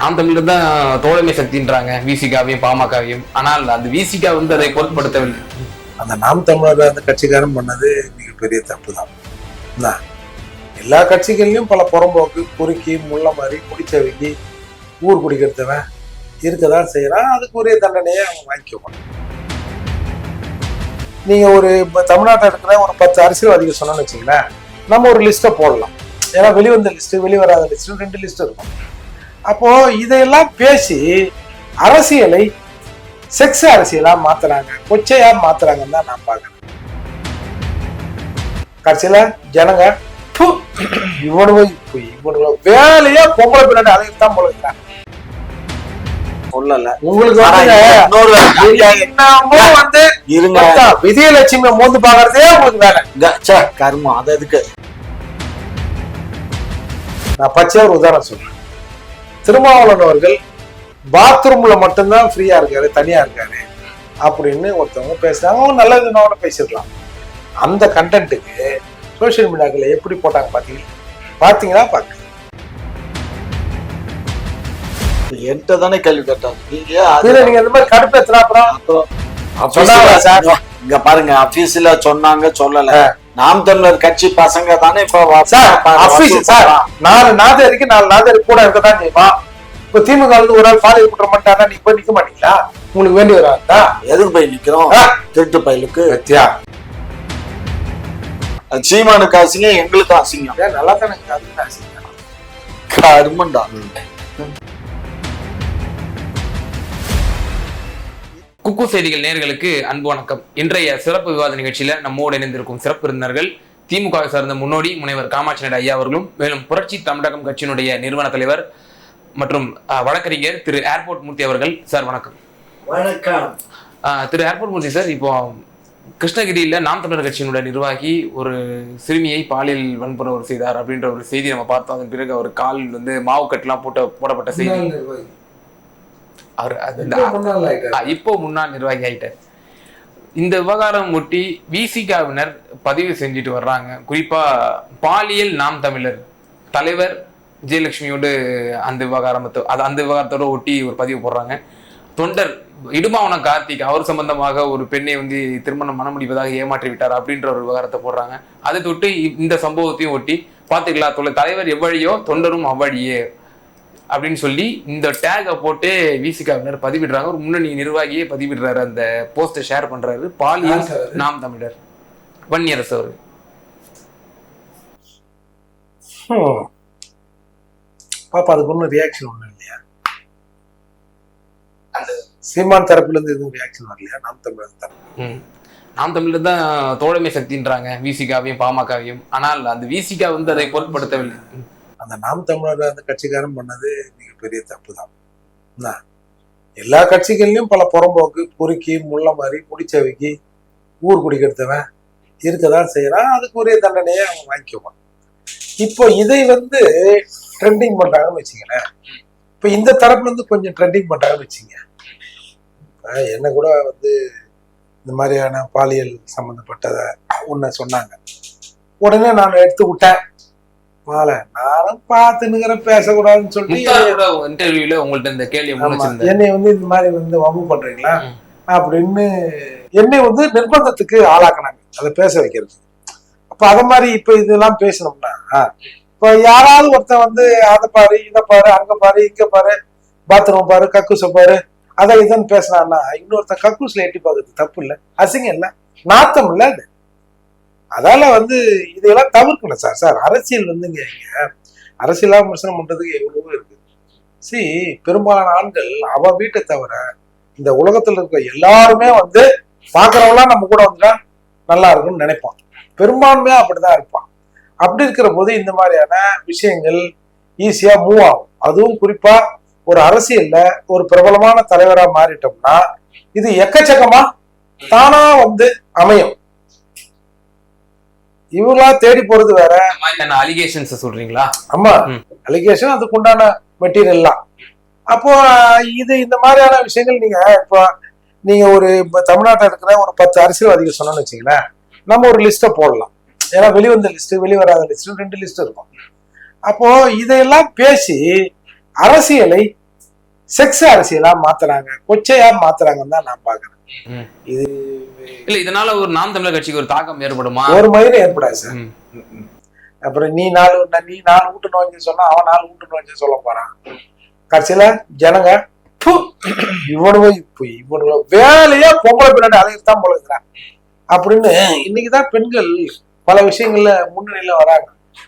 நாம் தமிழர் தான் தோழமை சக்தின்றாங்க விசிகாவையும் பாமகவையும். ஆனால் அந்த விசிகா வந்து அதை பொருட்படுத்தவில்லை அந்த நாம் தமிழர் அந்த கட்சிக்காரன் பண்ணது மிகப்பெரிய தப்பு தான் என்ன? எல்லா கட்சிகள்லையும் பல புறம்போக்கு குறுக்கி முள்ள மாதிரி குடிச்சவைக்கு ஊர் குடிக்கிறதவன் இருக்கதான் செய்யறான். அதுக்கு உரிய தண்டனையை அவன் வாங்கிக்குவான் நீங்க ஒரு இப்போ தமிழ்நாட்டில் இருக்கிற ஒரு பத்து அரசியல்வாதிகள் சொன்னோன்னு வச்சுங்களேன் நம்ம ஒரு லிஸ்ட்டை போடலாம். ஏன்னா வெளிவந்த லிஸ்ட்டு வெளிவராத லிஸ்ட்டு ரெண்டு லிஸ்ட் இருக்கும். அப்போ இதையெல்லாம் பேசி அரசியலை செக்ஸ் அரசியலா மாத்துறாங்க. கொச்சையா மாத்துறாங்கன்னு தான் நான் பாக்குறேன் கடைசியில ஜனங்க "ப்பு, இவனுங்க இப்ப இவனுங்க வேலையா பொம்பளை பின்னாடி அதைத்தான் தான் பொழுதுறாங்க சொல்லல. உங்களுக்கு வந்து இருங்க. விஜயலட்சுமி மோந்து பாக்குறதே உங்களுக்கு வேலை. கர்மம் அது எதுக்கு? நான் பச்சையா ஒரு உதாரணம் சொல்றேன். திருமாவளவன் அவர்கள் பாத்ரூம்ல மட்டும்தான் ஃப்ரீயா இருக்காரு தனியா இருக்காரு அப்படின்னு ஒருத்தவங்க பேசுறாங்க. அவங்க நல்ல விதமாவோட பேசிருக்கலாம் அந்த கண்டென்ட்டுக்கு சோஷியல் மீடியாக்கள் எப்படி போட்டாங்க பாத்தீங்க? பாத்தீங்களா? பாக்க என்கிட்ட தானே கேள்வி கேட்டாங்க. நீங்க அது இதுல நீங்க இந்த மாதிரி கடுப்பேத்துனா அப்புறம்? அப்புறம்? இங்க பாருங்க ஆபீஸ்ல சொன்னாங்க சொல்லல. நாம் தமிழர் கட்சி பசங்க தானே இப்ப சார் வசூல் சார். நாலு நாதரிக்கு நாலு நாதரி கூட இருக்கதான் செய்வா இப்ப திமுக வந்து ஒரு ஆள் பாலியல் குற்றம் பண்ணிட்டாருன்னா நீங்க போய் நிக்க மாட்டீங்களா? உங்களுக்கு வேண்டி வராதா எதுக்கு போய் நிக்கிறோம். திருட்டு பயலுக்கு. பத்தியா அது சீமானுக்கு அசிங்கம் எங்களுக்கு அசிங்கம். நல்லா தானே செய்யணும். கருமண்டா. குக்கு செய்திகள் நேர்களுக்கு அன்பு வணக்கம். இன்றைய சிறப்பு விவாத நிகழ்ச்சியில நம்மோடு இணைந்திருக்கும் சிறப்பு விருந்தினர்கள் திமுக சார்ந்த முன்னோடி முனைவர் காமாட்சி நாயுடு ஐயா அவர்களும் மேலும் புரட்சி தமிழகம் கட்சியினுடைய நிறுவன தலைவர் மற்றும் வழக்கறிஞர் திரு ஏர்போர்ட் மூர்த்தி அவர்கள். சார் வணக்கம். வணக்கம். திரு ஏர்போர்ட் மூர்த்தி சார் இப்போ கிருஷ்ணகிரியில நாம் தமிழர் கட்சியினுடைய நிர்வாகி ஒரு சிறுமியை பாலியல் வன்புணர்வு செய்தார் அப்படின்ற ஒரு செய்தி நம்ம பார்த்தோம். அதன் பிறகு அவர் கால் வந்து மாவு கட்டுலாம் போட்ட போடப்பட்ட செய்தி. அவர் இப்போ முன்னாள் நிர்வாகி ஆயிட்டார். இந்த விவகாரம் ஒட்டி விசிகாவினர் பதிவு செஞ்சுட்டு வர்றாங்க. குறிப்பா பாலியல் நாம் தமிழர் தலைவர் விஜயலட்சுமியோடு அந்த விவகாரத்தை அது அந்த விவகாரத்தோட ஒட்டி ஒரு பதிவு போடுறாங்க. தொண்டர் இடுமாவனம் கார்த்திக் அவர் சம்பந்தமாக ஒரு பெண்ணை வந்து திருமணம் மனம் முடிப்பதாக ஏமாற்றி விட்டார் அப்படின்ற ஒரு விவகாரத்தை போடுறாங்க. அதை தொட்டு இந்த சம்பவத்தையும் ஒட்டி பாத்துக்கலாம் தொலை தலைவர் எவ்வழியோ தொண்டரும் அவ்வழியே. அப்படின்னு சொல்லி இந்த டேகை போட்டு விசிகாவினர் பதிவிடுறாங்க. ஒரு முன்னணி நிர்வாகியே பதிவிடுறாரு. அந்த போஸ்டை ஷேர் பண்றாரு. பாலியல்? நாம் தமிழர். வன்னியரசு அவரு. பாப்பா அதுக்கு ஒன்றும் ரியாக்ஷன் ஒன்றும் இல்லையா? சீமான் தரப்புல இருந்து எதுவும் ரியாக்ஷன் வரலையா? நாம் தமிழர் தரப்பு. நாம் தமிழர் தான் தோழமை சக்தின்றாங்க. விசிகாவையும் பாமகவையும். ஆனால் அந்த விசிகா வந்து அதை பொருட்படுத்தவில்லை. அந்த நாம் தமிழர் அந்த கட்சிக்காரன் பண்ணது மிகப்பெரிய தப்பு தான் என்ன? எல்லா கட்சிகள்லையும் பல புறம்போக்கு பொறுக்கி முள்ள மாதிரி குடிச்சவைக்கு ஊர் குடிக்கிறத்தவன் இருக்கதான் செய்யறான். அதுக்கு உரிய தண்டனையை அவன் வாங்கிக்குவான். இப்போ இதை வந்து ட்ரெண்டிங் பண்றாங்கன்னு வச்சுங்களேன் இப்போ இந்த தரப்புல இருந்து கொஞ்சம் ட்ரெண்டிங் பண்றாங்கன்னு வச்சுங்க. என்ன கூட வந்து இந்த மாதிரியான பாலியல் சம்மந்தப்பட்டதை ஒன்று சொன்னாங்க. உடனே நான் எடுத்து விட்டேன். மாலை நானும் பார்த்துனுங்கிறேன் பேசக்கூடாதுன்னு சொல்லிட்டு இன்டர்வியூல உங்கள்ட்ட இந்த கேள்வி என்னை வந்து இந்த மாதிரி வந்து வம்பு பண்றீங்களா. அப்படின்னு என்னை வந்து நிர்பந்தத்துக்கு ஆளாக்குனாங்க. அதை பேச வைக்கிறது. அப்ப அத மாதிரி இப்ப இதெல்லாம் பேசணும்னா இப்ப யாராவது ஒருத்தன் வந்து அதை பாரு இதை பாரு அங்க பாரு இங்க பாரு பாத்ரூம் பாரு கக்கூச பாரு அதை இதுன்னு பேசினான்னா இன்னொருத்தன் கக்கூஸ்ல எட்டி பார்க்கறது தப்பு இல்ல. அசிங்கம் இல்ல. நாத்தம் இல்ல அது. அதால வந்து இதெல்லாம் தவிர்க்கணும் சார். சார் அரசியல் வந்துங்க இங்க. அரசியலா விமர்சனம் பண்றதுக்கு எவ்வளவோ இருக்கு. சி பெரும்பாலான ஆண்கள் அவ வீட்டை தவிர இந்த உலகத்துல இருக்க எல்லாருமே வந்து பாக்குறவங்களாம் நம்ம கூட வந்துட்டா நல்லா இருக்கும்னு நினைப்பான். பெரும்பான்மையா அப்படிதான் இருப்பான். அப்படி இருக்கிற போது இந்த மாதிரியான விஷயங்கள் ஈஸியா மூவ் ஆகும். அதுவும் குறிப்பா ஒரு அரசியல்ல ஒரு பிரபலமான தலைவரா மாறிட்டோம்னா இது எக்கச்சக்கமா தானா வந்து அமையும். இவங்களா தேடி போறது வேற. அலிகேஷன்ஸ் சொல்றீங்களா? ஆமா. அலிகேஷன் அதுக்கு உண்டான மெட்டீரியல்லாம் அப்போ இது இந்த மாதிரியான விஷயங்கள் நீங்க இப்போ நீங்க ஒரு இப்ப தமிழ்நாட்டில் இருக்கிற ஒரு பத்து அரசியல்வாதிகள் சொன்னோம்னு வச்சுங்களேன் நம்ம ஒரு லிஸ்ட்டை போடலாம். ஏன்னா வெளிவந்த லிஸ்ட் வெளிவராத லிஸ்ட் ரெண்டு லிஸ்ட் இருக்கும். அப்போ இதையெல்லாம் பேசி அரசியலை செக்ஸ் அரசியலா மாத்துறாங்க கொச்சையா மாத்துறாங்கன்னு தான் நான் பாக்குறேன். இது இல்ல இதனால ஒரு நாம் தமிழர் கட்சிக்கு ஒரு தாக்கம் ஏற்படுமா? ஒரு மயிரும் ஏற்படாது சார். அப்புறம் நீ நாலு நீ நாலு வீட்டு நோய்ஞ்சு சொன்னா அவன் நாலு வீட்டு நோய்ஞ்சு சொல்ல போறான். கடைசியில ஜனங்க "ப்பு, இவனுங்க இப்போ இவனுங்க வேலையா பொம்பளை பின்னாடி அலையத்தான் போலங்கிறான் அப்படின்னு இன்னைக்குதான் பெண்கள் பல விஷயங்கள்ல முன்னணியில வராங்க.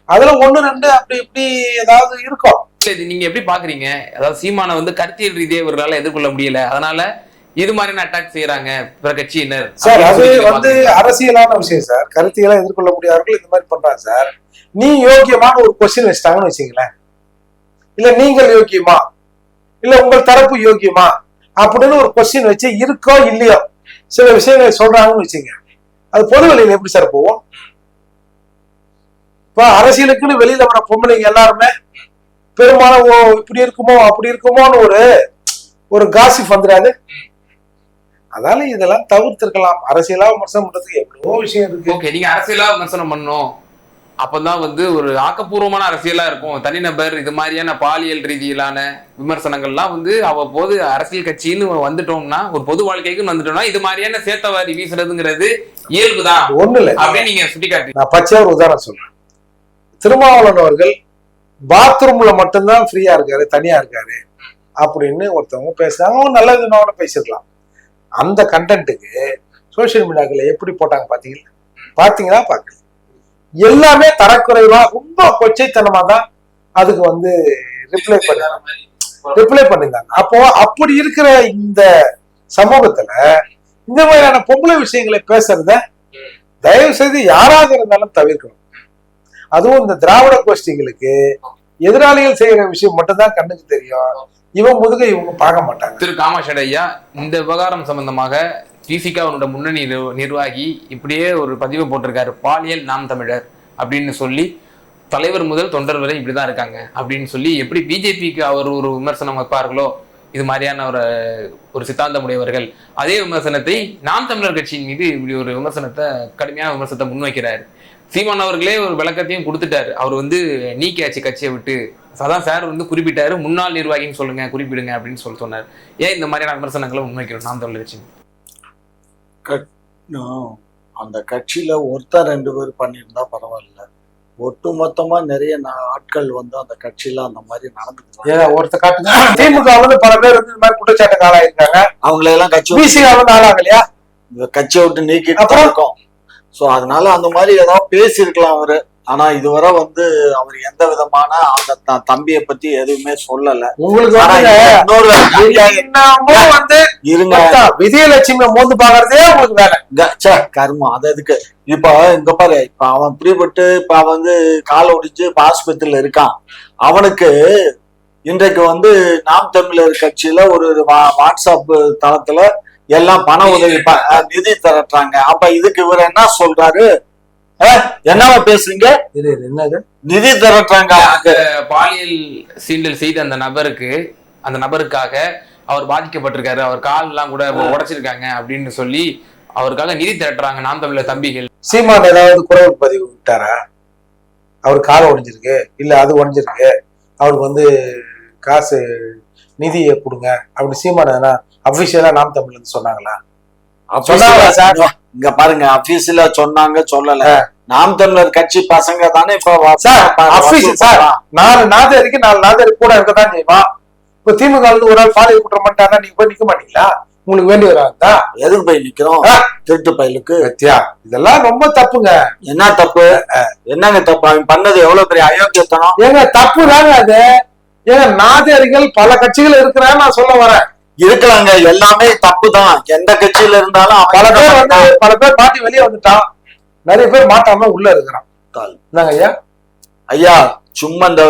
அதுல ஒண்ணு ரெண்டு அப்படி இப்படி ஏதாவது இருக்கும். இல்ல, இது நீங்க எப்படி பாக்குறீங்க? அதாவது சீமானை வந்து கருத்தியல் ரீதியா இவர்களால எதிர்கொள்ள முடியல. அதனால இது மாதிரியான அட்டாக் செய்யறாங்க பிற கட்சியினர்? சார் அது வந்து. அரசியலான விஷயம் சார் கருத்தியெல்லாம் எதிர்கொள்ள முடியாதவர்கள் இந்த மாதிரி பண்றாங்க சார் நீ யோக்கியமான ஒரு கொஸ்டின் வச்சிட்டாங்கன்னு வச்சுங்களேன் இல்ல நீங்கள் யோக்கியமா? இல்ல உங்கள் தரப்பு யோக்கியமா? அப்படின்னு ஒரு கொஸ்டின் வச்சு இருக்கோ இல்லையோ சில விஷயங்களை சொல்றாங்கன்னு வச்சுங்க. அது பொது வெளியில எப்படி சார் போவோம் இப்ப அரசியலுக்குன்னு வெளியில வர பொம்பளைங்க எல்லாருமே பெரும்பாலும் இப்படி இருக்குமோ அப்படி இருக்குமோன்னு ஒரு ஒரு காசிப் வந்துடாது. அதனால இதெல்லாம் தவிர்த்திருக்கலாம். அரசியலா விமர்சனம் பண்றதுக்கு எவ்வளவோ விஷயம் இருக்கு. ஓகே நீங்க அரசியலா விமர்சனம் பண்ணணும். அப்பதான் வந்து ஒரு ஆக்கப்பூர்வமான அரசியலா இருக்கும். தனிநபர் இது மாதிரியான பாலியல் ரீதியிலான விமர்சனங்கள்லாம் வந்து அவ்வப்போது அரசியல் கட்சின்னு வந்துட்டோம்னா ஒரு பொது வாழ்க்கைக்குன்னு வந்துட்டோம்னா இது மாதிரியான சேத்தவாரி வீசுறதுங்கிறது இயல்புதான். ஒண்ணு இல்ல. அப்படின்னு நீங்க சுட்டிக்காட்டி நான் பச்சையா ஒரு உதாரணம் சொல்றேன். திருமாவளவன் அவர்கள் பாத்ரூம்ல மட்டும்தான் ஃப்ரீயா இருக்காரு தனியா இருக்காரு. அப்படின்னு ஒருத்தவங்க பேசுறாங்க. நல்ல விதமாக பேசிருக்கலாம் அந்த கண்டென்ட்டுக்கு சோசியல் மீடியாக்களை எப்படி போட்டாங்க பார்த்தீங்களா? பார்த்தீங்களா? பார்க்கல. எல்லாமே தரக்குறைவா ரொம்ப கொச்சைத்தனமா தான் அதுக்கு வந்து ரிப்ளை பண்ண ரிப்ளை பண்ணிருந்தாங்க அப்போ அப்படி இருக்கிற இந்த சமூகத்துல இந்த மாதிரியான பொம்பளை விஷயங்களை பேசுறத தயவு செய்து யாராக இருந்தாலும் தவிர்க்கணும். அதுவும் இந்த திராவிட கோஷ்டிகளுக்கு எதிராளிகள் செய்யற விஷயம் மட்டும்தான் கண்ணுக்கு தெரியும். இவன் முதுக இவங்க பார்க்க மாட்டாங்க. திரு காமாஷட் ஐயா இந்த விவகாரம் சம்பந்தமாக அவனோட முன்னணி நிர்வாகி இப்படியே ஒரு பதிவு போட்டிருக்காரு பாலியல் நாம் தமிழர் அப்படின்னு சொல்லி தலைவர் முதல் தொண்டர் வரை இப்படிதான் இருக்காங்க அப்படின்னு சொல்லி எப்படி பிஜேபிக்கு அவர் ஒரு விமர்சனம் வைப்பார்களோ இது மாதிரியான ஒரு ஒரு சித்தாந்தம் உடையவர்கள் அதே விமர்சனத்தை நாம் தமிழர் கட்சியின் மீது இப்படி ஒரு விமர்சனத்தை கடுமையான விமர்சனத்தை முன்வைக்கிறார். சீமான் அவர்களே ஒரு விளக்கத்தையும் கொடுத்துட்டாரு. அவர் வந்து நீக்கியாச்சு கட்சியை விட்டு அதான் சார் வந்து குறிப்பிட்டாரு முன்னாள் நிர்வாகின்னு சொல்லுங்க குறிப்பிடுங்க அப்படின்னு சொல்லி சொன்னார். ஏன் இந்த மாதிரியான விமர்சனங்களை முன்வைக்கிறோம் நாம் தமிழர் கட்சி அந்த கட்சியில ஒருத்தர் ரெண்டு பேர் பண்ணியிருந்தா பரவாயில்ல. ஒட்டுமொத்தமா நிறைய நா- ஆட்கள் வந்து அந்த கட்சியில அந்த மாதிரி நடந்துக்கிறாங்க ஏன் ஒருத்த காட்டுங்க. திமுக வந்து பல பேர் வந்து இந்த மாதிரி குற்றச்சாட்டுக்கு ஆளாயிருக்காங்க. அவங்களை எல்லாம் கட்சி பிசிகா வந்து ஆளாகலையா? இந்த கட்சியை விட்டு நீக்கிட்டு? இருக்கோம். சோ அதனால அந்த மாதிரி ஏதாவது பேசியிருக்கலாம் அவரு. ஆனா இதுவரை வந்து அவர் எந்த விதமான அந்த த- தம்பியை பத்தி எதுவுமே சொல்லல. உங்களுக்கு இருங்க. மொத்தம் விஜயலட்சுமி மோந்து பாக்குறதே உங்களுக்கு வேலை. கர்மம் அது எதுக்கு? இப்ப இங்க பாரு இப்ப அவன் பிரியப்பட்டு இப்ப அவன் வந்து காலை ஒடிச்சு இப்ப ஆஸ்பத்திரியில இருக்கான். அவனுக்கு இன்றைக்கு வந்து நாம் தமிழர் கட்சியில ஒரு வா- வாட்ஸ்அப் தளத்துல எல்லாம் பண உதவி நிதி திரட்டுறாங்க. அப்ப இதுக்கு இவர் என்ன சொல்றாரு? என்னவா பேசுறீங்க? இது இது என்னது? நிதி திரட்டுறாங்க. அந்த பாலியல் சீண்டல் செய்த அந்த நபருக்கு அந்த நபருக்காக அவர் பாதிக்கப்பட்டிருக்காரு. அவர் கால் எல்லாம் கூட உடைச்சிருக்காங்க அப்படின்னு சொல்லி அவருக்காக நிதி திரட்டுறாங்க நாம் தமிழர் தம்பிகள். சீமான் ஏதாவது குறைவு பதிவு விட்டாரா? அவர் கால் ஒடிஞ்சிருக்கு இல்ல அது ஒடிஞ்சிருக்கு அவருக்கு வந்து காசு நிதியை கொடுங்க அப்படி சீமான் எதனா அபிஷியலா நாம் தமிழ்ல இருந்து சொன்னாங்களா? சார்? இங்க பாருங்க அபிஷியலா சொன்னாங்க சொல்லல. நாம் தமிழர் கட்சி பசங்க தானே இப்ப சார். நாலு நாதரிக்கு நாலு நாதரி கூட இருக்கதான் செய்வான். இப்ப திமுக ஒரு ஆள் பாலியல் குற்றம் பண்ணிட்டாருன்னா நீங்க போய் நிக்க மாட்டீங்களா? உங்களுக்கு வேண்டி வராதா எதுக்கு போய் நிக்கிறோம். திருட்டு பயலுக்கு. சத்யா இதெல்லாம் ரொம்ப தப்புங்க. என்ன தப்பு? என்னங்க தப்பு? அவன் பண்ணது எவ்வளவு பெரிய அயோக்கியத்தனம்? ஏங்க தப்பு தாங்க அது. ஏங்க நாதரிகள் பல கட்சிகள் இருக்கிறான்னு நான் சொல்ல வரேன். இருக்கலாங்க. எல்லாமே தப்பு தான் எந்த கட்சியில இருந்தாலும் பல பேர் வந்து பல பேர் மாட்டி வெளியே வந்துட்டான். நிறைய பேர் மாட்டாம உள்ள இருக்கிறான். என்னங்க ஐயா? ஐயா சும்மா இந்த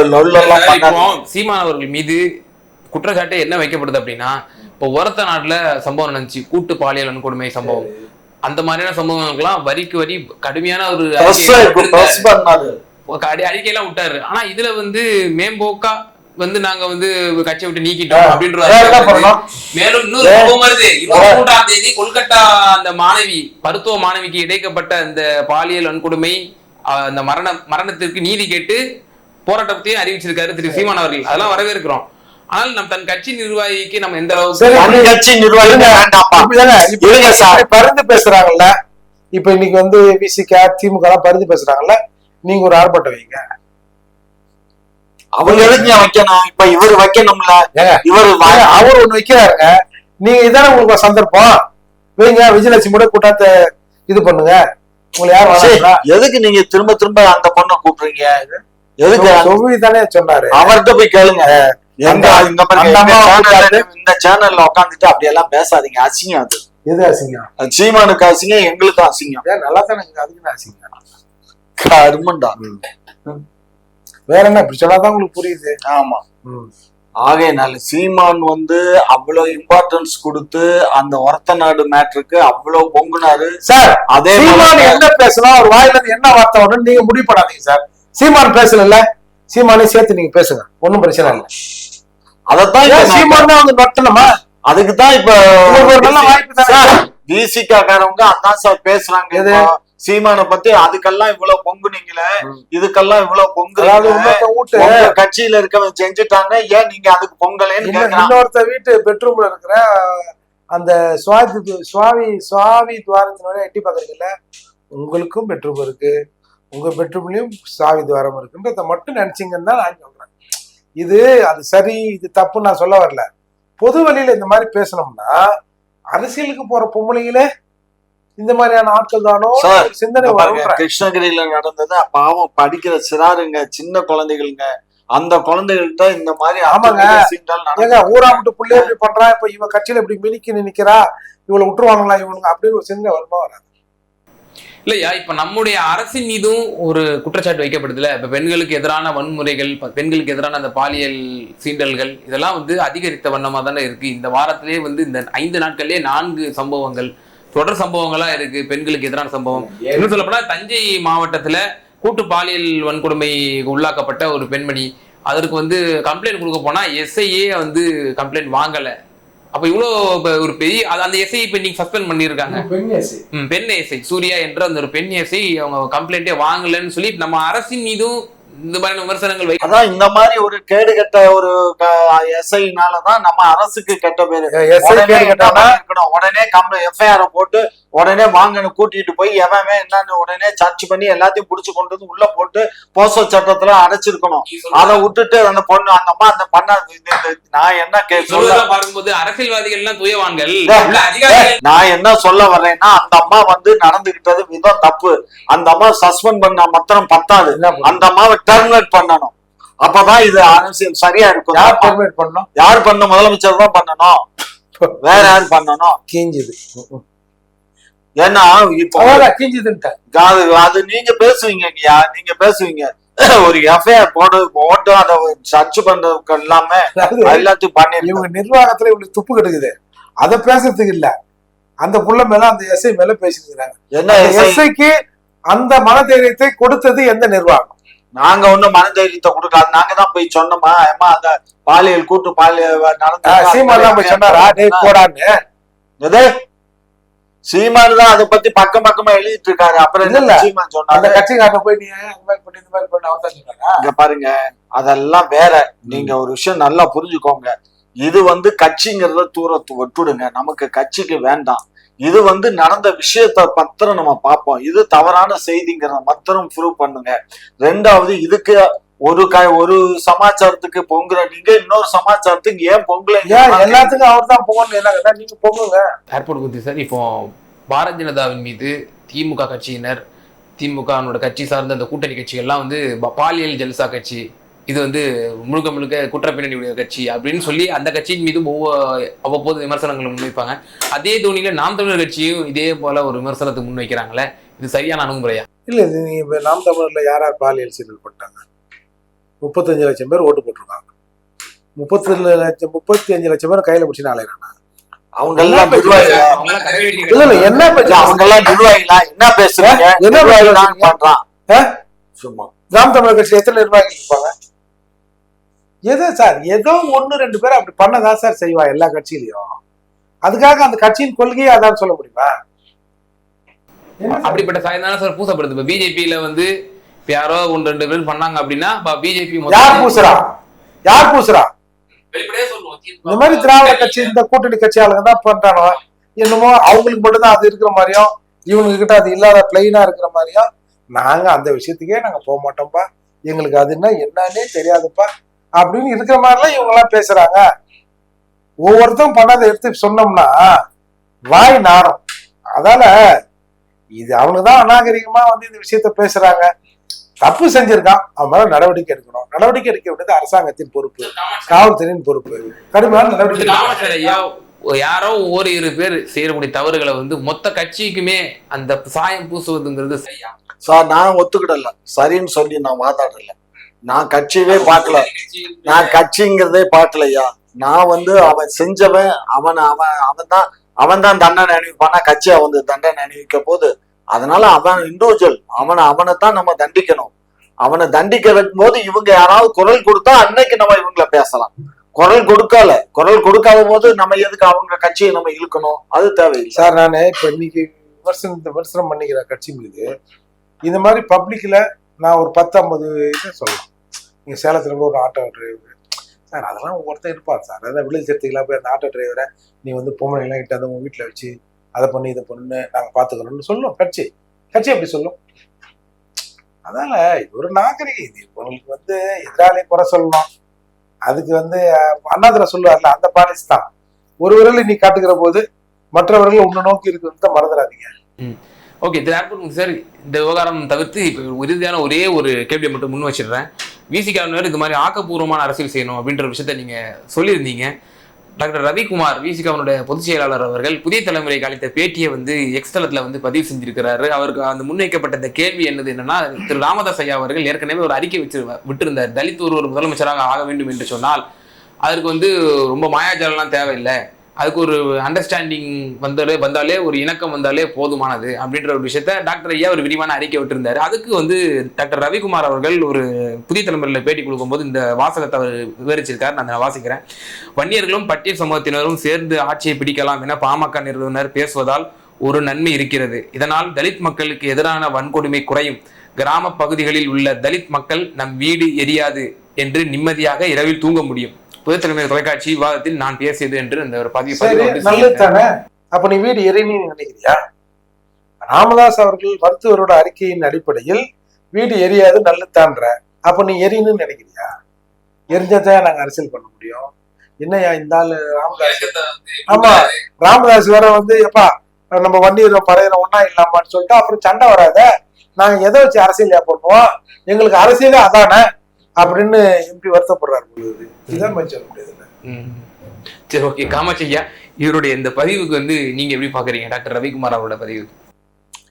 பண்ணாத சீமான் அவர்கள் மீது குற்றச்சாட்டு என்ன வைக்கப்படுது அப்படின்னா இப்போ ஒரத்த நாட்டுல சம்பவம் நடந்துச்சு. கூட்டு பாலியல் வன்கொடுமை சம்பவம். அந்த மாதிரியான சம்பவங்களுக்கெல்லாம் வரிக்கு வரி கடுமையான ஒரு அறிக்கையெல்லாம் விட்டாரு. ஆனா இதுல வந்து மேம்போக்கா வந்து நாங்க வந்து கட்சியை விட்டு நீக்கிட்டோம் அப்படின்ற மேலும் இன்னொரு சம்பவம் வருது. இருபத்தி மூன்றாம் தேதி கொல்கத்தா அந்த மாணவி மருத்துவ மாணவிக்கு இடைக்கப்பட்ட அந்த பாலியல் வன்கொடுமை அந்த மரண மரணத்திற்கு நீதி கேட்டு போராட்டத்தையும் அறிவிச்சிருக்காரு திரு சீமான் அவர்கள். அதெல்லாம் வரவேற்கிறோம். ஆனால் நம் தன் கட்சி நிர்வாகிக்கு நம்ம எந்த அளவுக்கு கட்சி. இப்படி பரிந்து பேசுறாங்கல்ல. இப்ப இன்னைக்கு வந்து விசிக திமுக எல்லாம் பரிந்து பேசுறாங்கல்ல. நீங்க ஒரு ஆர்ப்பாட்டம் வைங்க. அவங்க எதுக்கு வைக்கணும்? இப்ப இவர் வைக்கணும்ல. இவர் அவர் ஒண்ணு வைக்கிறாருங்க. நீங்க இதானே உங்களுக்கு சந்தர்ப்பம். வைங்க விஜயலட்சுமி கூட கூட்டாத்த இது பண்ணுங்க. உங்களை யார் வராங்களா எதுக்கு நீங்க திரும்ப திரும்ப அந்த பொண்ணை கூப்பிடுறீங்க? எதுக்கு சொவி தானே சொன்னாரு. அவர்கிட்ட போய் கேளுங்க. இந்த சேனல்ல- இந்த சேனல்ல உட்காந்துட்டு அப்படி எல்லாம் பேசாதீங்க. அசிங்கம் அது. எது அசிங்கம்? சீமானுக்கு அசிங்கம் எங்களுக்கும் அசிங்கம். நல்லா தானே அதுக்கு அசிங்கம். கருமண்டா. வேற என்ன? இப்படி சொன்னாதான் உங்களுக்கு புரியுது. ஆமா. ஆகையினால சீமான் வந்து அவ்வளவு இம்பார்ட்டன்ஸ் கொடுத்து அந்த ஒரத்த நாடு மேட்ருக்கு அவ்வளவு பொங்குனாரு. சார் அதே சீமான் என்ன பேசணும் அவர் வாயில என்ன வார்த்தை வரணும் நீங்க முடிவு பண்ணாதீங்க சார். சீமான் பேசல சீமானே சேர்த்து நீங்க பேசுங்க. ஒண்ணும் பிரச்சனை இல்லை. அதத்தான் சீமான் வந்து நொட்டணுமா? அதுக்கு தான் இப்ப ஒரு நல்ல வாய்ப்பு தானே. சார். விசிகா காரவங்க அதான் சார் பேசுறாங்க. சீமானை பத்தி அதுக்கெல்லாம் இவ்வளவு பொங்குனீங்களே. இதுக்கெல்லாம் இவ்வளவு உங்க கட்சியில இருக்கவன் செஞ்சுட்டாங்க ஏன் நீங்க அதுக்கு பொங்கலேன்னு இன்னொருத்த வீட்டு பெட்ரூம்ல இருக்கிற அந்த சுவாதி து- சுவாவி சுவாவி துவாரத்தினோட எட்டி பாக்குறீங்கல்ல உங்களுக்கும் பெட்ரூம் இருக்கு உங்க பெட்ரூம்லயும் சாவி துவாரம் இருக்குன்றத மட்டும் நினைச்சீங்கன்னு தான் நான் சொல்றேன். இது அது சரி இது தப்பு நான் சொல்ல வரல. பொது வழியில இந்த மாதிரி பேசணும்னா அரசியலுக்கு போற பொம்பளைங்களே இந்த மாதிரியான ஆட்கள் தானோ? சிந்தனை கிருஷ்ணகிரியில நடந்தது பாவம் படிக்கிற சிறாருங்க சின்ன குழந்தைகளுங்க. அந்த குழந்தைகள்கிட்ட இந்த மாதிரி ஆமாங்க. ஏங்க ஊரா விட்டு புள்ளைய இப்படி பண்றா இப்ப இவ கட்சியில இப்படி மினிக்கி நிக்கிறா இவளை விட்டுருவாங்களா இவனுங்க அப்படின்னு ஒரு சிந்தனை வருமா வராது. இல்லையா இப்ப நம்முடைய அரசின் மீதும் ஒரு குற்றச்சாட்டு வைக்கப்படுதுல. இப்ப பெண்களுக்கு எதிரான வன்முறைகள் பெண்களுக்கு எதிரான அந்த பாலியல் சீண்டல்கள் இதெல்லாம் வந்து அதிகரித்த வண்ணமா தானே இருக்கு. இந்த வாரத்திலே வந்து இந்த ஐந்து நாட்கள்லயே நான்கு சம்பவங்கள் தொடர் சம்பவங்களா இருக்கு பெண்களுக்கு எதிரான சம்பவம். இன்னும் சொல்லப்போனா தஞ்சை மாவட்டத்துல கூட்டு பாலியல் வன்கொடுமை உள்ளாக்கப்பட்ட ஒரு பெண்மணி அதற்கு வந்து கம்ப்ளைண்ட் கொடுக்க போனா எஸ்ஐயே வந்து கம்ப்ளைண்ட் வாங்கல. அப்ப இவ்வளோ இப்ப ஒரு பெரிய அது அந்த எஸ்ஐ இப்ப நீங்க சஸ்பெண்ட் பண்ணியிருக்காங்க ம், பெண் ஏசை சூர்யா என்ற அந்த ஒரு பெண் ஏசை அவங்க கம்ப்ளைண்டே வாங்கலன்னு சொல்லி நம்ம அரசின் மீதும் இந்த மாதிரியான விமர்சனங்கள் வை அதான் இந்த மாதிரி ஒரு கேடு கெட்ட ஒரு எஸ்ஐனாலதான் நம்ம அரசுக்கு கெட்ட பேரு எஸ்ஐ உடனே கேடு என்ன கேட்டானா பண்ணிருக்கணும்? உடனே கம் எஃப்ஐஆர் போட்டு உடனே வாங்கன்னு கூட்டிட்டு போய் எவன் என்னன்னு உடனே சர்ச் பண்ணி எல்லாத்தையும் புடிச்சு கொண்டு வந்து உள்ள போட்டு போசோ சட்டத்துல அடைச்சிருக்கணும். அதை விட்டுட்டு அந்த பொண்ணு அந்த அம்மா அந்த பண்ண நான் என்ன பார்க்கும்போது அரசியல்வாதிகள் எல்லாம் தூயவான்கள். நான் என்ன சொல்ல வர்றேன்னா அந்த அம்மா வந்து நடந்துகிட்டது விதம் தப்பு. அந்த அம்மா சஸ்பெண்ட் பண்ண மாத்திரம் பத்தாது? அந்த அம்மாவை டெர்மினேட் பண்ணணும். அப்பதான் இது அரசியல் சரியா இருக்கும். யார் பெர்மிட் பண்ணணும்? யார் பண்ண முதலமைச்சர் தான் பண்ணணும். வேற யார் பண்ணணும்? கீஞ்சுது. ஏன்னா இப்போ அது அது நீங்க பேசுவீங்க ஐயா நீங்க பேசுவீங்க. ஒரு எஃப்ஐஆர் போடு போட்டு அதை சர்ச் பண்றதுக்கு எல்லாமே எல்லாத்தையும் பண்ணிருக்கோம் இவங்க நிர்வாகத்துல இவங்களுக்கு துப்பு கெடுக்குது. அதை பேசுறதுக்கு இல்ல. அந்த புள்ள மேல அந்த எஸ்ஐ மேல பேசிக்கிறாங்க. என்ன? எஸ்ஐக்கு அந்த மனதைரியத்தை கொடுத்தது எந்த நிர்வாகம்? நாங்க ஒண்ணும் மன தைரியத்தை கொடுக்காது. நாங்க தான் போய் சொன்னோமா? ஏமா அந்த பாலியல் கூட்டு பாலியல் நடந்து சீமா தான் போய் சொன்னாரா? டேய் போடான்னு. சீமான் தான் அதை பத்தி பக்கம் பக்கமா எழுதிட்டு இருக்காரு அப்புறம் இல்ல. சீமான் அந்த சொன்னாரு கட்சிக்காரன் போய் நீ அந்த மாதிரி பண்ணி இந்த மாதிரி பண்ணி தான் சொன்னாரா இங்க பாருங்க அதெல்லாம் வேற. நீங்க ஒரு விஷயம் நல்லா புரிஞ்சுக்கோங்க. இது வந்து கட்சிங்கிறத தூரத்து விட்டுடுங்க. நமக்கு கட்சிக்கு வேண்டாம். இது வந்து நடந்த விஷயத்த பத்திரம் நம்ம பார்ப்போம். இது தவறான செய்திங்கிறத மாத்திரம் ப்ரூவ் பண்ணுங்க. ரெண்டாவது இதுக்கு ஒரு க ஒரு சமாச்சாரத்துக்கு பொங்குற நீங்க இன்னொரு சமாச்சாரத்துக்கு ஏன் பொங்கல ஏன் எல்லாத்துக்கும் அவர் தான் போகணும் என்ன கேட்டா நீங்க போகுங்க ஏர்போர்ட் குத்தி சார் இப்போ பாரத் ஜனதாவின் மீது திமுக கட்சியினர் திமுகனோட கட்சி சார்ந்த அந்த கூட்டணி கட்சிகள்லாம் வந்து ப- பாலியல் ஜல்சா கட்சி இது வந்து முழுக்க முழுக்க குற்ற பின்னணியுடைய கட்சி அப்படின்னு சொல்லி அந்த கட்சியின் மீது ஒவ்வொரு அவ்வப்போது விமர்சனங்களை முன்வைப்பாங்க. அதே தோனியில நாம் தமிழர் கட்சியும் இதே போல ஒரு விமர்சனத்தை முன்வைக்கிறாங்களே இது சரியான அணுகுமுறையா? இல்ல இது நீங்க இப்ப நாம் தமிழர்ல யார் யார் பாலியல் சீரியல் பண்ணிட்டாங்க முப்பத்தஞ்சு லட்சம் பேர் ஓட்டு போட்டிருக்காங்க. முப்பத்தி லட்சம் முப்பத்தி அஞ்சு லட்சம் பேர் கையில பிடிச்சி நாளைக்கு அவங்க எல்லாம் இல்ல இல்ல என்ன அவங்க எல்லாம் நிர்வாகிகளா என்ன பேசுறீங்க? என்ன? பண்றான். சும்மா. நாம் தமிழர் கட்சியில எத்தனை நிர்வாகிகள் இருப்பாங்க? எதோ சார் ஏதோ ஒண்ணு ரெண்டு பேர் அப்படி பண்ணதான் சார் செய்வா எல்லா கட்சியிலயும். அதுக்காக அந்த கட்சியின் கொள்கையை அதான் சொல்ல முடியுமா? அப்படிப்பட்ட சாயம் தானே சார் பூசப்படுது. இப்ப பிஜேபியில வந்து இப்ப யாரோ ஒன்று ரெண்டு பேர் பண்ணாங்க அப்படின்னா பிஜேபி யார் பூசுறா? யார் பூசுறா? இந்த மாதிரி திராவிட கட்சி இந்த கூட்டணி கட்சி ஆளுங்க தான் பண்றானோ என்னமோ அவங்களுக்கு மட்டும்தான் அது இருக்கிற மாதிரியும் இவனுங்க கிட்ட அது இல்லாத பிளைனா இருக்கிற மாதிரியும் நாங்க அந்த விஷயத்துக்கே நாங்க போக மாட்டோம்ப்பா. எங்களுக்கு அதுன்னா என்னன்னே தெரியாதுப்பா. அப்படின்னு இருக்கிற மாதிரிலாம் இவங்க எல்லாம் பேசுறாங்க. ஒவ்வொருத்தரும் பண்ணதை எடுத்து சொன்னோம்னா வாய் நாடும். அதால இது அவனுக்கு தான் அநாகரிகமா வந்து இந்த விஷயத்த பேசுறாங்க. தப்பு செஞ்சிருக்கான் அவன் மேல நடவடிக்கை எடுக்கணும். நடவடிக்கை எடுக்க வேண்டியது அரசாங்கத்தின் பொறுப்பு. காவல்துறையின் பொறுப்பு. கடுமையான நடவடிக்கை யாரோ ஓரிரு பேர் செய்யக்கூடிய தவறுகளை வந்து மொத்த கட்சிக்குமே அந்த சாயம் பூசுவதுங்கிறது சரியா? சார் நான் ஒத்துக்கிடல. சரின்னு சொல்லி நான் வாதாடல. நான் கட்சியவே பார்க்கல. நான் கட்சிங்கிறதே பார்க்கலையா நான் வந்து அவன் செஞ்சவன் அவன் அவன் அவன் தான் அவன் தான் தண்டனை அணிவிப்பானா கட்சி வந்து தண்டனை அணிவிக்க போது அதனால அவன் இண்டிவிஜுவல் அவனை அவனை தான் நம்ம தண்டிக்கணும். அவனை தண்டிக்க வைக்கும் போது இவங்க யாராவது குரல் கொடுத்தா அன்னைக்கு நம்ம இவங்கள பேசலாம். குரல் கொடுக்கல. குரல் கொடுக்காத போது நம்ம எதுக்கு அவங்க கட்சியை நம்ம இழுக்கணும்? அது தேவையில்லை. சார் நான் இப்ப இன்னைக்கு விமர்சனம் விமர்சனம் பண்ணிக்கிற கட்சி மீது இந்த மாதிரி பப்ளிக்ல நான் ஒரு பத்து ஐம்பது இதை சொல்லலாம். நீங்க சேலத்துல கூட ஒரு ஆட்டோ டிரைவர் சார் அதெல்லாம் ஒருத்தன் இருப்பான். சார் அதான் விழுது போய் அந்த ஆட்டோ டிரைவரை நீ வந்து பொம்பளை எல்லாம் கிட்ட உங்க வீட்டுல வச்சு அதை பண்ணி இதை பண்ணு நாங்கள் பார்த்துக்கிறோம்னு சொல்லும். கட்சி. கட்சி அப்படி சொல்லும். அதனால இது ஒரு நாகரிகம். இது உங்களுக்கு வந்து எதிராளி குறை சொல்லணும். அதுக்கு வந்து அஹ், அண்ணாதுரை சொல்லுவார்ல அந்த பாலிசி தான். ஒரு விரலை நீ காட்டுகிற போது மற்றவர்கள் உன்னை நோக்கி இருக்கிறத மறந்துடாதீங்க. ஓகே திரு சார். இந்த விவகாரம் தவிர்த்து இப்போ உறுதியான ஒரே ஒரு கேள்வியை மட்டும் முன் வச்சிடுறேன். விசிகாவினர் இது மாதிரி ஆக்கப்பூர்வமான அரசியல் செய்யணும் அப்படின்ற விஷயத்த நீங்கள் சொல்லியிருந்தீங்க. டாக்டர் ரவிக்குமார் விசிகாவனுடைய பொதுச் செயலாளர் அவர்கள் புதிய தலைமுறைக்கு அளித்த பேட்டியை வந்து எக்ஸ் வந்து பதிவு செஞ்சிருக்கிறாரு. அவருக்கு அந்த முன்வைக்கப்பட்ட இந்த கேள்வி என்னது என்னன்னா திரு ராமதாஸ் ஐயா அவர்கள் ஏற்கனவே ஒரு அறிக்கை வச்சு விட்டிருந்தார். தலித் ஒருவர் முதலமைச்சராக ஆக வேண்டும் என்று சொன்னால் அதற்கு வந்து ரொம்ப மாயாஜாலம்லாம் தேவையில்லை. அதுக்கு ஒரு அண்டர்ஸ்டாண்டிங் வந்தாலே வந்தாலே ஒரு இணக்கம் வந்தாலே போதுமானது அப்படின்ற ஒரு விஷயத்த டாக்டர் ஐயா ஒரு விரிவான அறிக்கை விட்டிருந்தாரு. அதுக்கு வந்து டாக்டர் ரவிக்குமார் அவர்கள் ஒரு புதிய தலைமுறையில் பேட்டி கொடுக்கும்போது இந்த வாசகத்தை அவர் விவரிச்சிருக்கார். நான் வாசிக்கிறேன். வன்னியர்களும் பட்டியல் சமூகத்தினரும் சேர்ந்து ஆட்சியை பிடிக்கலாம் என பாமக நிறுவனர் பேசுவதால் ஒரு நன்மை இருக்கிறது. இதனால் தலித் மக்களுக்கு எதிரான வன்கொடுமை குறையும். கிராம பகுதிகளில் உள்ள தலித் மக்கள் நம் வீடு எரியாது என்று நிம்மதியாக இரவில் தூங்க முடியும். புதிய தலைமுறை தொலைக்காட்சி விவாதத்தில் நான் பேசியது என்று அந்த ஒரு பதிவு அப்ப நீ வீடு எரின்னு நினைக்கிறியா ராமதாஸ் அவர்கள் மருத்துவரோட அறிக்கையின் அடிப்படையில் வீடு எரியாது நல்லதுதான்ற அப்ப நீ எரின்னு நினைக்கிறியா? எரிஞ்சாதான் நாங்க அரசியல் பண்ண முடியும். என்னய்யா இந்த ஆளு ராமதாஸ்? ஆமா ராமதாஸ் வேற வந்து எப்பா நம்ம வண்டியில பறையிற ஒன்னா இல்லாமான்னு சொல்லிட்டு அப்புறம் சண்டை வராத? நாங்க எதை வச்சு அரசியல் பண்ணுவோம் எங்களுக்கு அரசியலே அதானே? அப்படின்னு எம்பி வருத்தப்படுறாரு பொழுது இதுதான் சொல்ல முடியாது. சரி ஓகே காமாட்சி ஐயா இவருடைய இந்த பதிவுக்கு வந்து நீங்க எப்படி பாக்குறீங்க? டாக்டர் ரவிக்குமார் அவரோட பதிவு.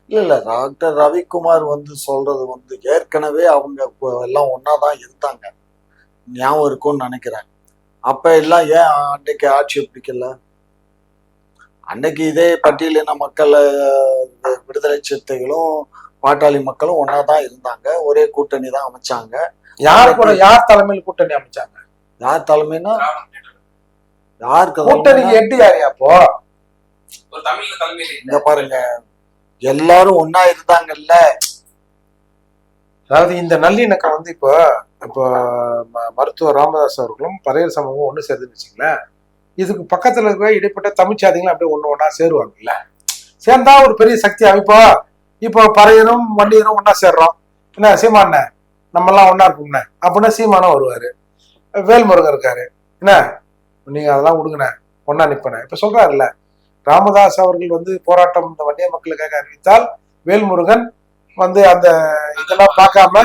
இல்ல இல்ல. டாக்டர் ரவிக்குமார் வந்து சொல்றது வந்து ஏற்கனவே அவங்க எல்லாம் ஒன்னாதான் இருந்தாங்க. ஞாபகம் இருக்கும்னு நினைக்கிறேன். அப்ப எல்லாம் ஏன் அன்னைக்கு ஆட்சி பிடிக்கல அன்னைக்கு இதே பட்டியலின மக்கள் விடுதலை சிறுத்தைகளும் பாட்டாளி மக்களும் ஒன்னாதான் இருந்தாங்க. ஒரே கூட்டணி தான் அமைச்சாங்க. யார் கூட யார் தலைமையில் கூட்டணி அமைச்சாங்க? யார் தலைமைன்னா? யாருக்கு கூட்டணிக்கு எட்டு யாரையா அப்போ ஒரு தமிழ்ல தலைமையில இங்க பாருங்க. எல்லாரும் ஒன்னா இருந்தாங்கல்ல. அதாவது இந்த நல்லிணக்கம் வந்து இப்போ இப்போ மருத்துவர் ராமதாஸ் அவர்களும் பறையர் சமூகம் ஒண்ணு சேர்ந்துன்னு வச்சுங்களேன் இதுக்கு பக்கத்துல இருக்கிற இடைப்பட்ட தமிழ்ச்சாதிகளும் அப்படியே ஒண்ணு ஒண்ணா சேருவாங்கல்ல. சேர்ந்தா ஒரு பெரிய சக்தி அமைப்போ? இப்போ பறையரும் வண்டியரும் ஒண்ணா சேர்றோம். என்ன சீமாண்ண நம்ம எல்லாம் ஒண்ணா இருக்கோம்ண்ணே அப்படின்னா சீமானம் வருவாரு. வேல்முருகன் இருக்காரு. என்ன? நீங்க அதெல்லாம் விடுங்கண்ணே ஒண்ணா நிப்பண்ணே. இப்ப சொல்றாருல்ல ராமதாஸ் அவர்கள் வந்து போராட்டம் இந்த வண்டிய மக்களுக்காக அறிவித்தால் வேல்முருகன் வந்து அந்த இதெல்லாம் பார்க்காம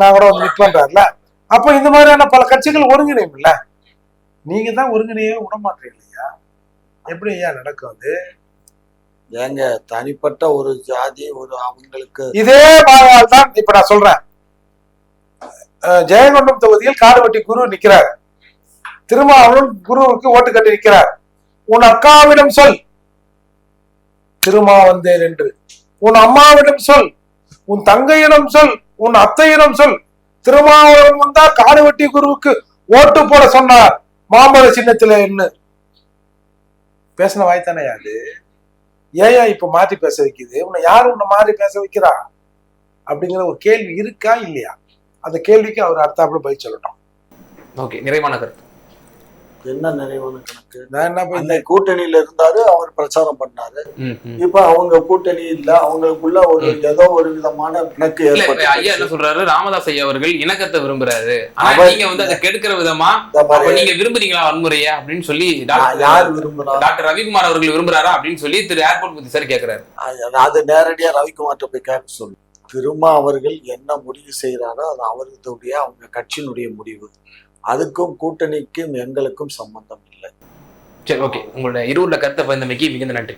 நான் கூட வந்து நிற்பேன்றாருல அப்ப இந்த மாதிரியான பல கட்சிகள் ஒருங்கிணையும்ல. நீங்க தான் ஒருங்கிணையவே விட மாட்டீங்க இல்லையா? எப்படி ஐயா நடக்கும் அது? ஏங்க தனிப்பட்ட ஒரு ஜாதி ஒரு அவங்களுக்கு இதே தான் இப்ப நான் சொல்றேன். ஜெயங்கொண்டம் தொகுதியில் காடுவெட்டி குரு நிற்கிறார் திருமாவளவன் குருவுக்கு ஓட்டு கட்டி நிற்கிறார் உன் அக்காவிடம் சொல். திருமா வந்தேன் என்று. உன் அம்மாவிடம் சொல். உன் தங்கையிடம் சொல். உன் அத்தையிடம் சொல். திருமாவளவன் வந்தா காடுவெட்டி குருவுக்கு ஓட்டு போட சொன்னார். மாம்பழ சின்னத்துல என்ன பேசின வாய்த்தானே அது? ஏன் இப்ப மாற்றி பேச வைக்குது? உன்னை யாரு உன்னை மாறி பேச வைக்கிறா? அப்படிங்கிற ஒரு கேள்வி இருக்கா இல்லையா? அந்த கேள்விக்கு அவர் அடுத்தாப்புல பதில் சொல்லட்டும். ஓகே நிறைவான கருத்து. என்ன நினைவான கணக்கு நான் என்ன பண்ண அந்த கூட்டணியில இருந்தாரு அவர் பிரச்சாரம் பண்ணாரு. இப்ப அவங்க கூட்டணி இல்ல அவங்களுக்குள்ள ஒரு ஏதோ ஒரு விதமான பிணக்கு இல்ல இப்ப ஐயா ஏற்பட்டு என்ன சொல்றாரு? ராமதாஸ் ஐயா அவர்கள் இணக்கத்தை விரும்புறாரு. ஆனா நீங்க வந்து அதை கெடுக்கிற விதமா நீங்க விரும்புறீங்களா வன்முறையா அப்படின்னு சொல்லி யார் விரும்புறா? டாக்டர் ரவிக்குமார் அவர்கள் விரும்புறாரா அப்படின்னு சொல்லி திரு ஏர்போர்ட் புத்தி சார் கேக்குறாரு. அது- அது நேரடியா ரவிக்குமார்ட்ட போய் கேட்க சொல்லு. திருமா அவர்கள் என்ன முடிவு செய்கிறாரோ அது அவர்களுடைய அவங்க கட்சியினுடைய முடிவு. அதுக்கும் கூட்டணிக்கும் எங்களுக்கும் சம்பந்தம் இல்லை. சரி ஓகே உங்களோட இருவுள்ள கருத்தை பயந்தமைக்கு மிகுந்த நன்றி.